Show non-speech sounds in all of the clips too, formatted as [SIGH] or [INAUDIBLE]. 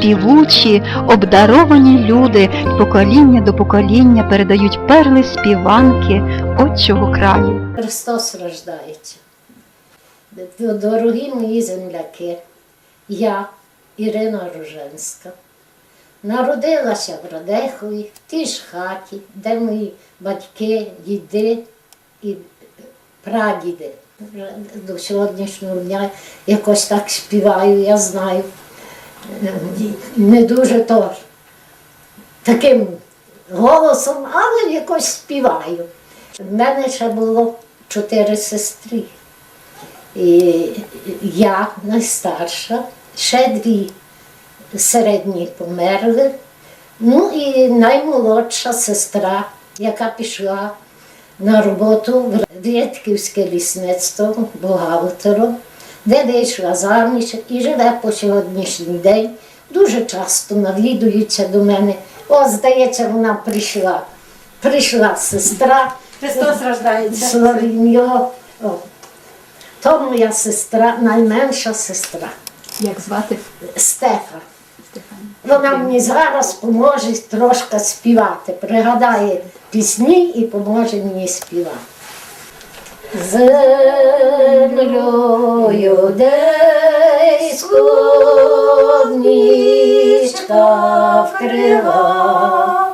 співучі, обдаровані люди покоління до покоління передають перли співанки отчого краю. Христос рождається. Дорогі мої земляки, я, Ірина Руженська, народилася в Радехові, в тій ж хаті, де мої батьки, діди і прадіди. До сьогоднішнього дня якось так співаю, я знаю. Не дуже то таким голосом, але якось співаю. В мене ще було чотири сестри. І я найстарша, ще дві середні померли. Ну і наймолодша сестра, яка пішла на роботу в Рідківське лісництво бухгалтером, де вийшла заміж і живе по сьогоднішній день. Дуже часто навідується до мене. О, здається, вона прийшла. Прийшла сестра. Христос рождається. Його. То моя сестра, найменша сестра Як звати Стефа. Вона мені зараз поможе трошки співати. Пригадає пісні і поможе мені співати. Землею десь нічка вкрива,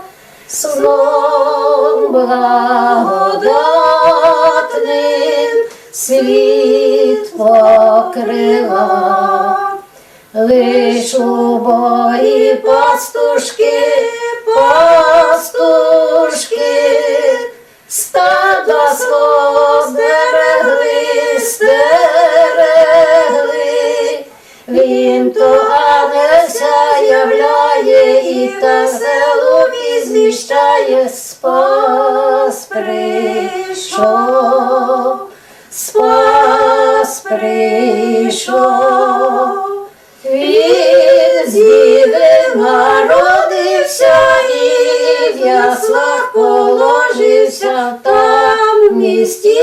Словом благодатним світ покрила. Лиш у бої пастушки, пастушки, стада свого зберегли, стерегли. Він то Анеся являє і та село візвіщає, спас прийшов, спас прийшов. Він з народився і в яслах положився там в місті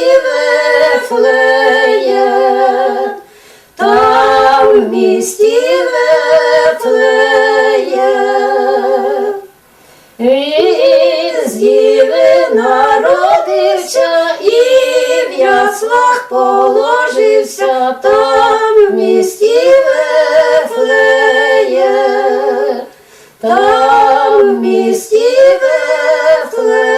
Вифлеєм, там в місті Вифлеєм. Він з діви народився і в яслах положився там в місті Вифлеєм, там в місті Вифлеєм.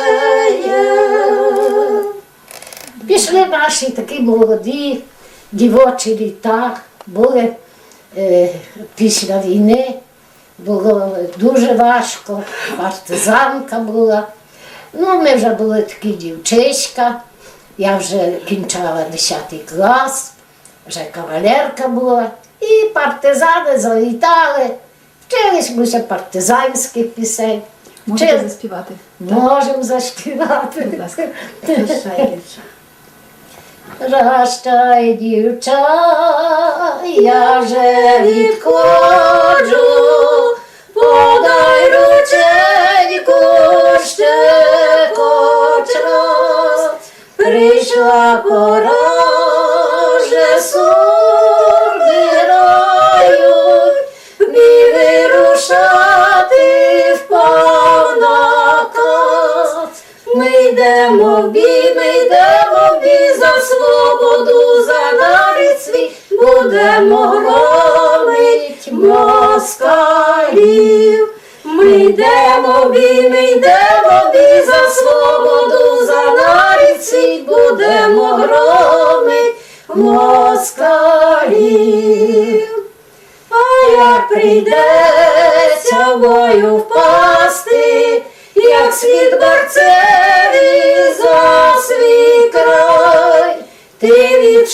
Пішли наші такі молоді дівочі літа, були е, після війни, було дуже важко, партизанка була. Ну, ми вже були такі дівчиська, я вже кінчала 10 клас, вже кавалерка була. І партизани завітали, вчилися партизанських пісень. Можете Вчили- заспівати? Можемо заспівати. Будь ласка. Прощай, дівча, я вже відходжу, подай рученьку ще хоч раз. Прийшла пора, вже собирають, мій вирушати впав наказ. Ми йдемо в бій, ми йдемо свободу, за нарід свій, будемо громить москалів. Ми йдемо бій, ми йдемо бій за свободу, за нарід свій, будемо громить москалів. А як прийдеться бою впасти, як світ борцеві за свій край,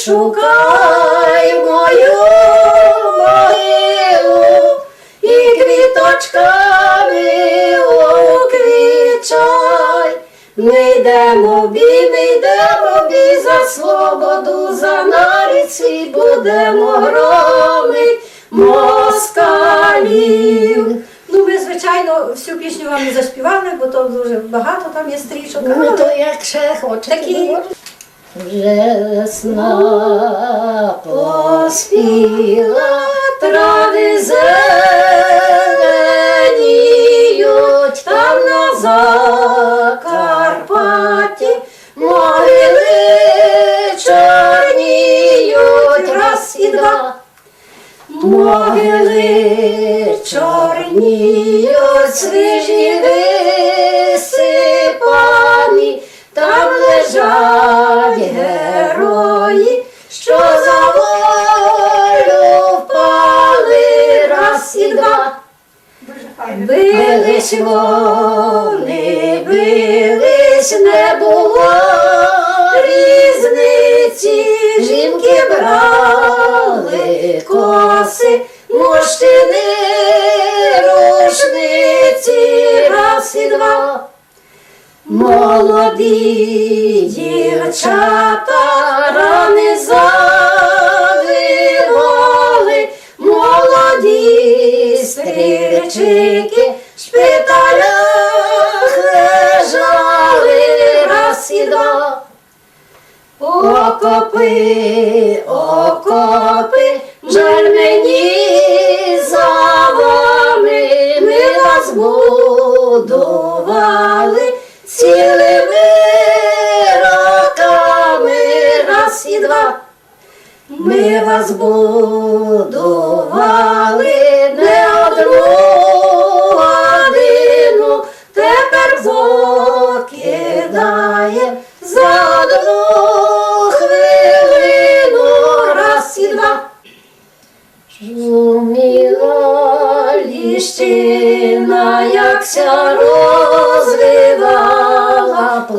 ти відшукай мою могилу і квіточками уквічай. Ми йдемо в бій, ми йдемо в бій за свободу, за нарід свій будемо громить москалів. Ну, ми, звичайно, всю пісню вам не заспівали, бо то дуже багато там є стрічок. Ну, але то як ще хочете. Такі- вже весна поспіла трави зеленіють, там на Закарпатті могили чорніють, раз і два. Могили чорніють, свіжі висипані, там лежать. Бились вони, бились, не було. Різниці, жінки брали коси, мужчини рушниці, раз і два. Молоді дівчата рани завивали, стрільчики в шпиталях лежали раз і два. Окопи,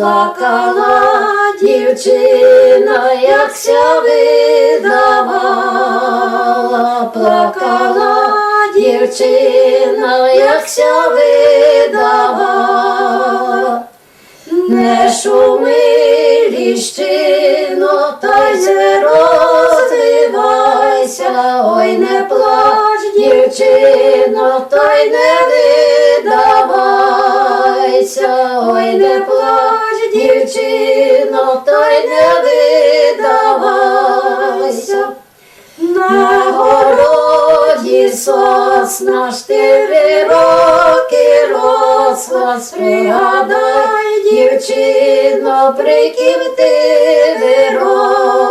плакала дівчина, якся видавала, плакала дівчина, якся видавала. Не шуми ліщино, та й не розвивайся, ой, не плач, дівчино, та й не видавайся, ой, не плач, дівчино, та й не видавайся. На городі сосна чотири роки росла, пригадай, дівчино, при ким ти виросла,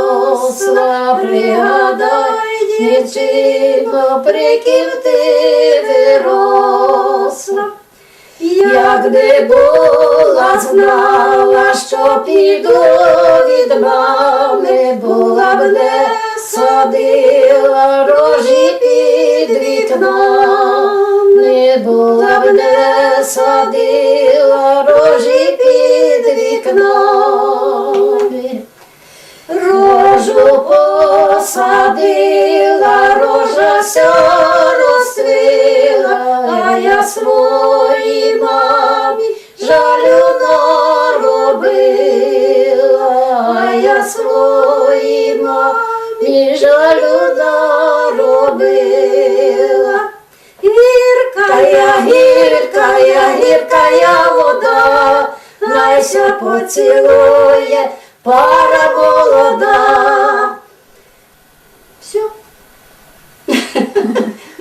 пригадай, дівчино, при ким ти виросла. Як би була знала, що піду від мами, була б не садила рожі під вікном, не була б не садила рожі під вікном. Рожу посадила, рожа розцвіла, а я своїй мамі жалю наробила, а я своїй мамі жалю наробила. Гірка я, гірка я, гірка я вода, найся поцілує пара молода. Все.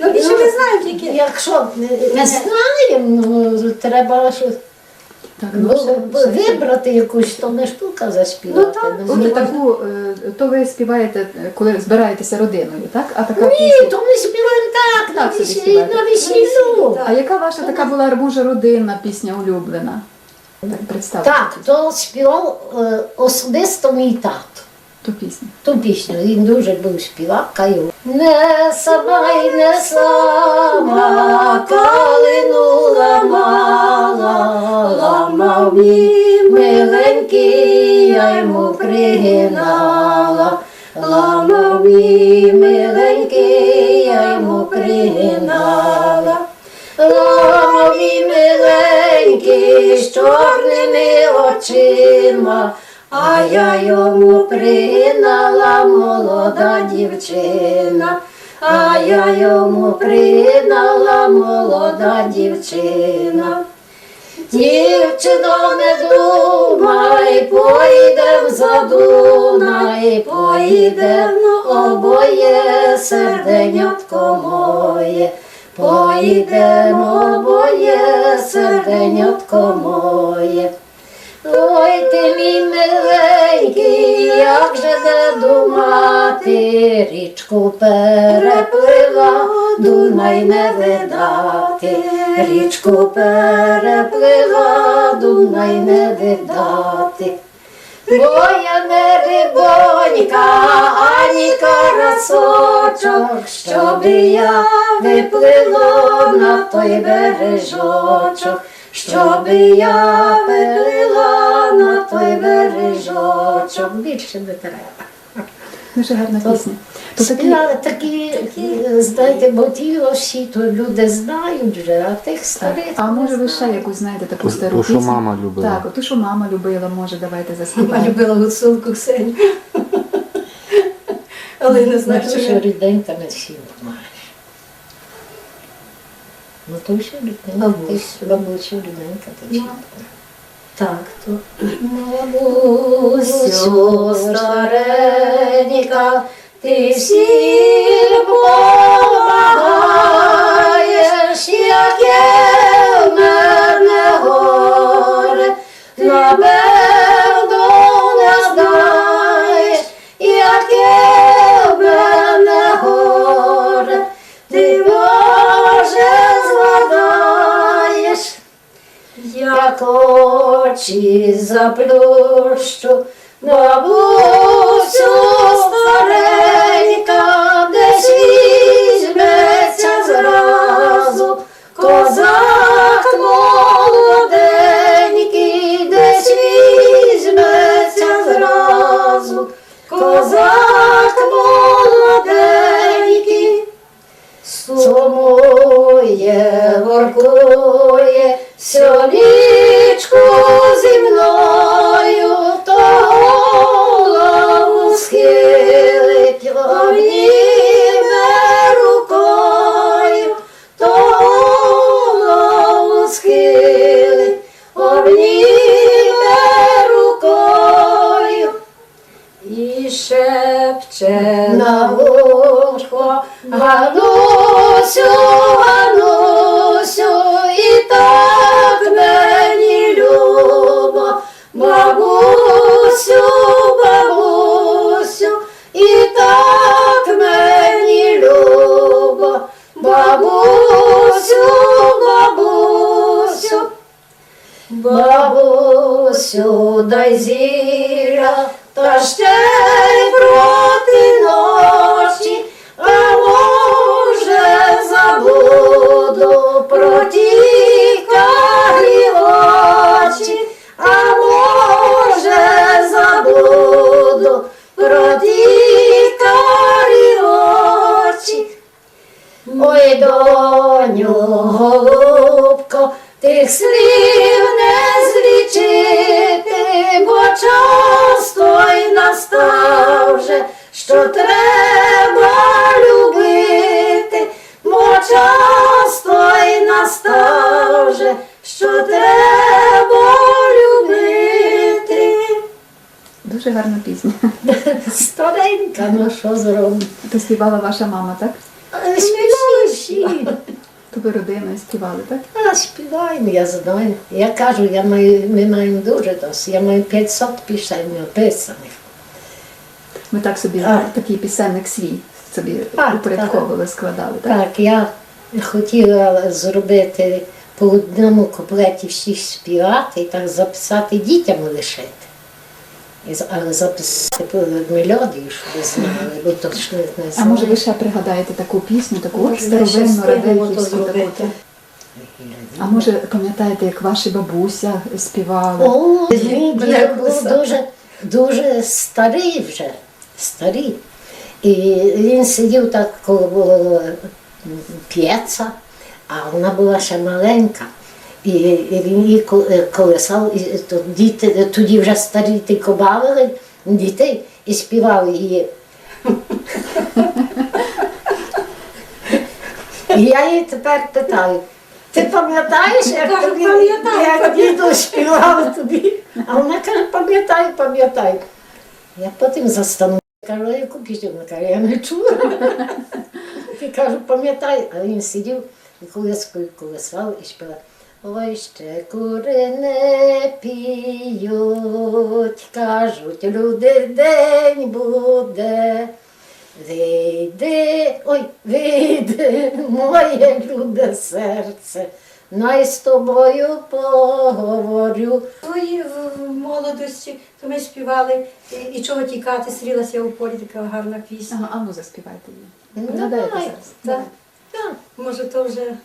Ну, більше не знаю тільки. Якщо не знаємо, ну треба щось ну, вибрати якусь, то не штука заспівати. Ну, так. Ну, таку, е, то ви співаєте, е, коли збираєтеся родиною, так? А така Ні, пісня. то ми співаємо так, на Так собі співаєте. на весіллю. А яка ваша така була може родинна пісня улюблена? Так, представте Так, то співав е, особисто мій тато. Ту пісню. Ту пісню він дуже був співакою. Не сама й не сама, калину ламала, ламав мій миленький, я йому пригинала, ламав мій миленький, я йому пригинала. Ламав мій миленький з чорними очима, а я йому пригнала молода дівчина, а я йому пригнала молода дівчина. Дівчино, не думай, поїдем за Дунай, поїдем обоє серденятко моє, поїдемо обоє серденятко моє. Ой ти мій миленький, як же не думати, річку переплила, Дунай не видати, річку переплила, Дунай не видати. Бо я не рибонька, ані карасочок, щоби я виплила на той бережочок, щоби я виплила на той бережочок. Більше не треба. Дуже гарна пісня. То такі, Співали такі, знаєте, бо ті лоші, то люди знають вже, а тих старих. а може ви ще знають. якусь знаєте таку Ту- стару ту, що пісню? мама любила. Так, ту, що мама любила, може, давайте Мама заспіваємо. любила гуцулку Ксеню. [LAUGHS] Але не знаю, Ну, що що ріденька не всім маєш. Ж бабусю ріденька, ти всім Так, то. Бабусю старенька, ти всім помагаєш, яке в мене горе, напевно Як очі заплющу, бабусю старенька, десь візьметься зразу, козак молоденький, Бабусю, дай зіра, та ще й проти ночі, а може забуду про ті карі очі, а може забуду про ті карі очі. Ой, доню, голубко, тих слів не час той настав вже, що треба любити, бо час той настав вже, що треба любити. Дуже гарна пісня. Старенька, ну що зробимо? То співала ваша мама, так? Співали ви родиною співали, так? А співаємо, я знаю. Я кажу, я маю, ми маємо дуже досить. Я маю 500 пісень написаних. Ми так собі Так. такий пісенник свій собі упорядковували, складали, так? Так, я хотіла зробити по одному куплеті всіх співати і так записати дітям лишити. Але ви знали, бо точно не знаю. А може ви ще пригадаєте таку пісню, таку старовинну радянську таку? А може пам'ятаєте, як ваші бабуся співали? О, він Мене був дуже, дуже старий вже, старий. І він сидів так коло п'єца, а вона була ще маленька. І, він її е, колесав, і то діти тоді вже старі тільки бавили дітей і співали її. І я її тепер питаю. Ти пам'ятаєш, як тобі «Пам'ятаю, як діду співав тобі? А вона каже, пам'ятаю, пам'ятаю. Я потім застану. Кажу, «А яку пісню? Вона каже, я не чула. Я кажу, пам'ятаю, а він сидів і колискою колесав і співав. Ой, ще кури не п'ють, кажуть, люди день буде. Вийди, ой, вийди, моє люде серце, най з тобою поговорю. Твої в молодості, то ми співали і, і чого тікати, срілася у полі, така гарна пісня. Ага, а ну заспівайте її. Ну, давай, зараз. Так. Може, то вже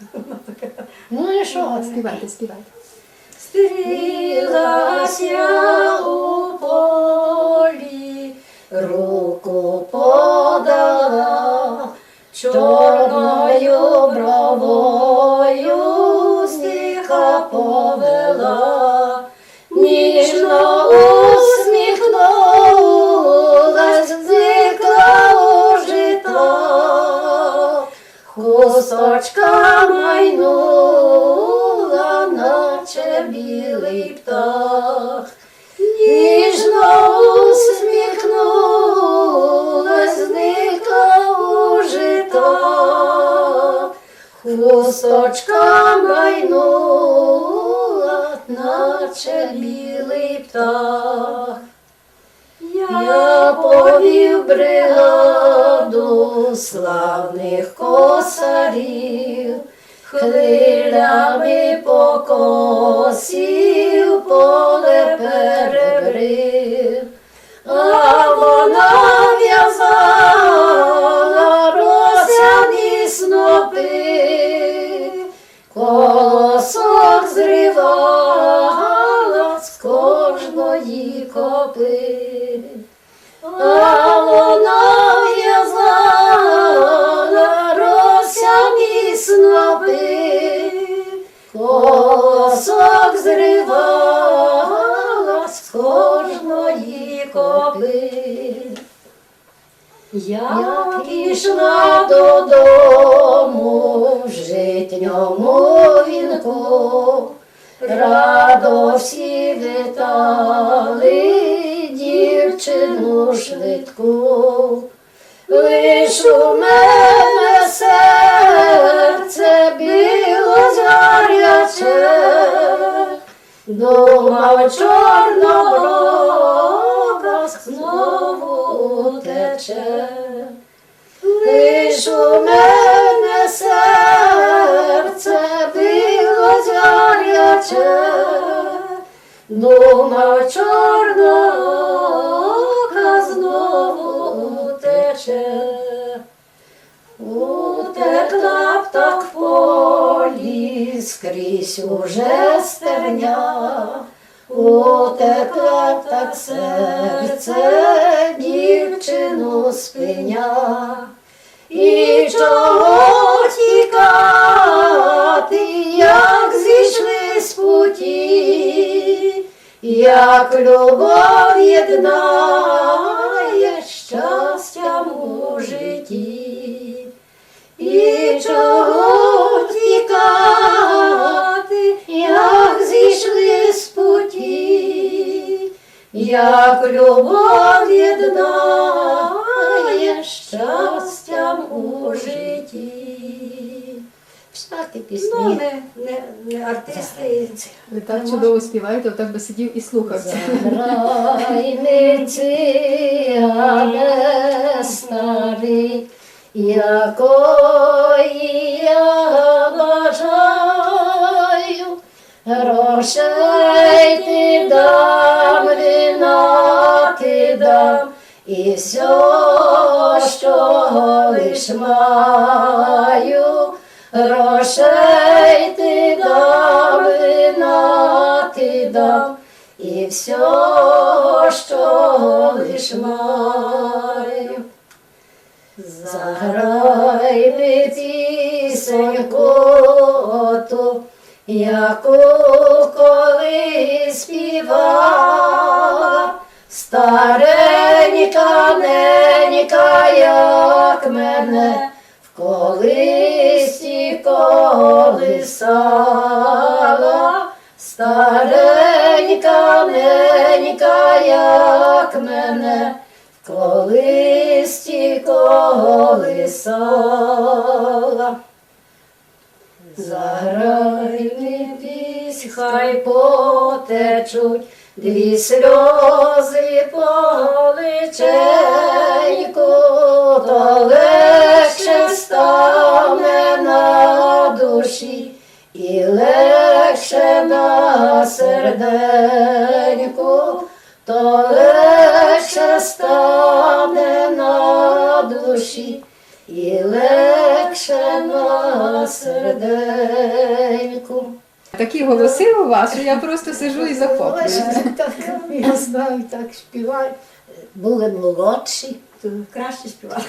така. [LAUGHS] Ну і що? Співайте, співайте. Стрілася у полі, Руку подала чорною хусточка майнула, наче білий птах. Ніжно усміхнулась, зникла у жито, хусточка майнула, наче білий птах. Я повів бригаду славних косарів, хвилями покосів, поле перебрив, колосок зривала з кожної копи. Як ішла додому в житньому вінку, радо всі вітали дівчину швидку. Лиш у мене думав чорноброка знову тече. Лиш у мене серце билось гаряче, думав чорнока скрізь уже стерня, утекла так серце дівчину спиня. І чого тікати, як зійшли з путі, як любов єднає щастям у житті. І чого як любов єднає щастям у житті. Всякі Ну, пісні. ми не, не артисти. Ви так чудово співаєте, отак би сидів і слухав. Заграйниці, але старий, якої я грошей ти дам, вина ти дам, і все, що лиш маю, грошей ти дам, вина ти дам, і все, що лиш маю. Заграй ми пісеньку яку коли співала, старенька, ненька, як мене, в колисі колисала, старенька, ненька, як мене, в колисі колисала. Заграй ми хай потечуть дві сльози поличеньку, то легше стане на душі і легше на серденьку, то легше стане на душі і легше на серденьку. Такі голоси у вас, що я просто сижу і захоплююся. Так, я знаю, так співаю. Були молодші. То краще співали.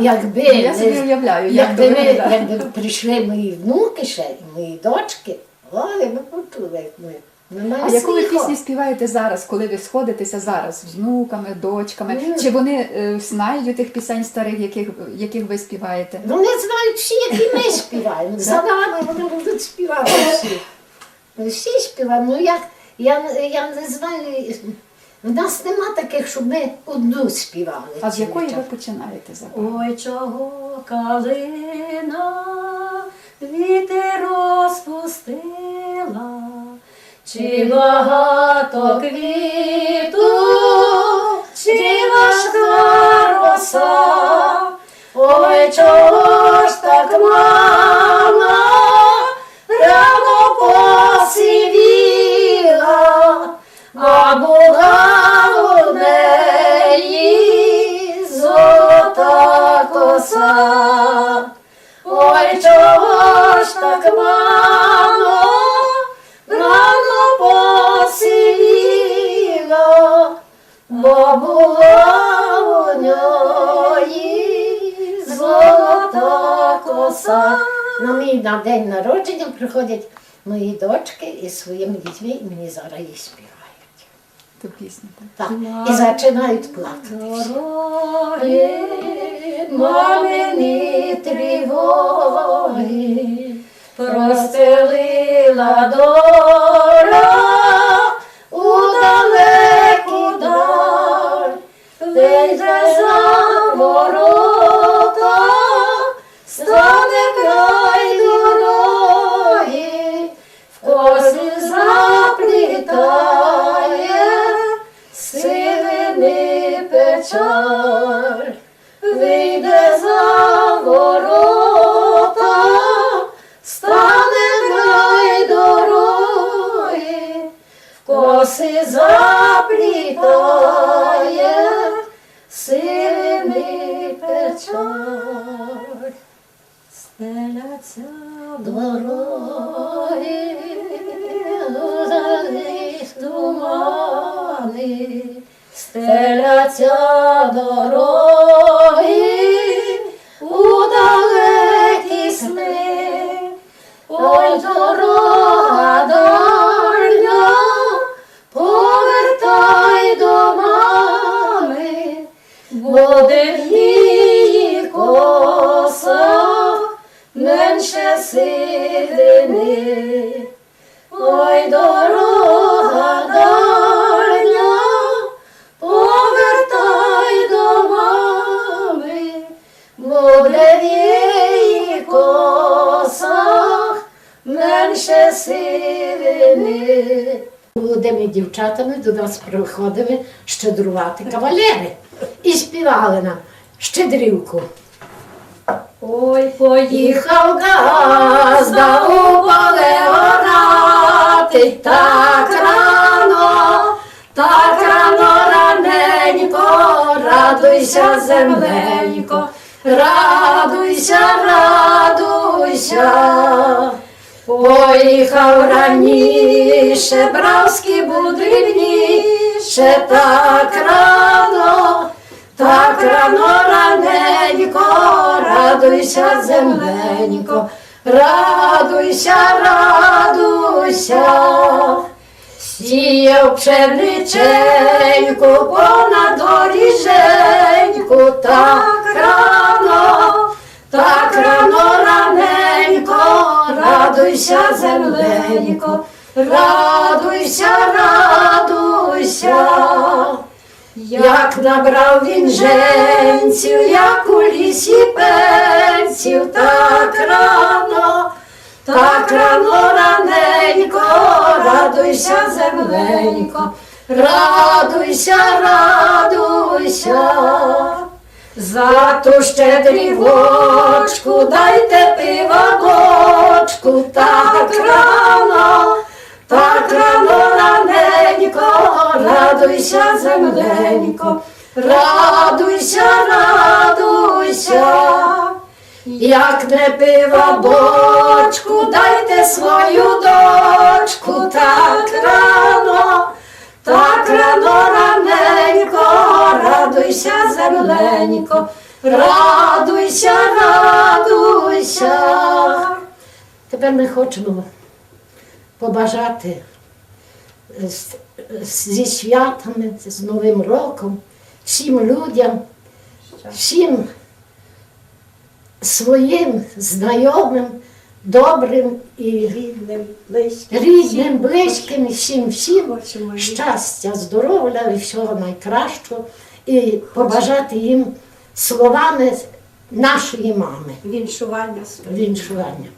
Якби, Я собі уявляю, як якби, ми, якби прийшли мої внуки ще, мої дочки, ой, ми почули, як ми. А яку ви пісню співаєте зараз, коли ви сходитеся зараз з внуками, дочками? Ні. Чи вони е, знають тих пісень старих, яких, яких ви співаєте? Не знають всі, які ми співаємо. За нами вони будуть співати всі. Ми всі співаємо. Ну як, я, я не знаю, в нас нема таких, щоб ми одну співали. А з якої ви починаєте за? Ой, чого калина вітер розпустила, чи багато квіту, На день народження приходять мої дочки із своїми дітьми і мені зараз її співають. Ту пісню, так? Так, і починають плакати. Дороги, мамині тривоги, простелила доля у далеку даль, вийде за ворота, сивини вийде за ворота, стане край дороги, коси заплітає, сивини печаль. Стеляться дороги, лузались тумани, стеляться дороги нас приходили щедрувати кавалери і співали нам щедрівку. Ой, поїхав. Їхав газда у поле орати, так рано, так рано раненько, радуйся, земленько, радуйся, радуйся. Поїхав раніше, бравські будрівніше, так рано, так рано раненько, радуйся, земленько, радуйся, радуйся. Сіяв пшениченьку понад доріженьку, так рано, радуйся, земленько, радуйся, радуйся. Як набрав він женців, як у лісі пенців, так рано, Так рано раненько, радуйся, земленько, радуйся, радуйся. За ту щедрівочку дайте пива бочку, так рано, так рано раненько, радуйся, земленько, радуйся, радуйся. Як не пива бочку, дайте свою дочку, так рано, так рано раненько, радуйся, земленько, радуйся, радуйся. Тепер ми хочемо побажати зі святами, з Новим роком, всім людям, всім своїм знайомим, добрим і Рідним, близьким. рідним, близьким, всім всім щастя, здоров'я і всього найкращого, і побажати їм словами нашої мами Віншування своє. віншування.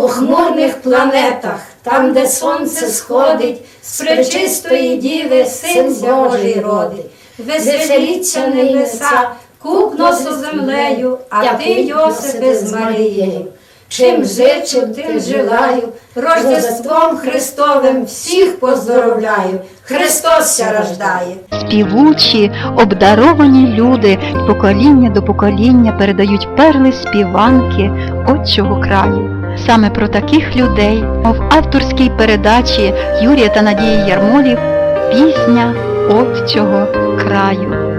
Похмурних планетах, там, де сонце сходить, з пречистої діви син Божий родить. Веселіться небеса, купно з землею, а ти, Йосипе, з Марією. Чим зичу, тим желаю, Рождеством Христовим всіх поздоровляю. Христос ся рождає. Співучі, обдаровані люди покоління до покоління передають перли співанки отчого краю. Саме про таких людей в авторській передачі Юрія та Надії Ярмолів пісня отчого краю.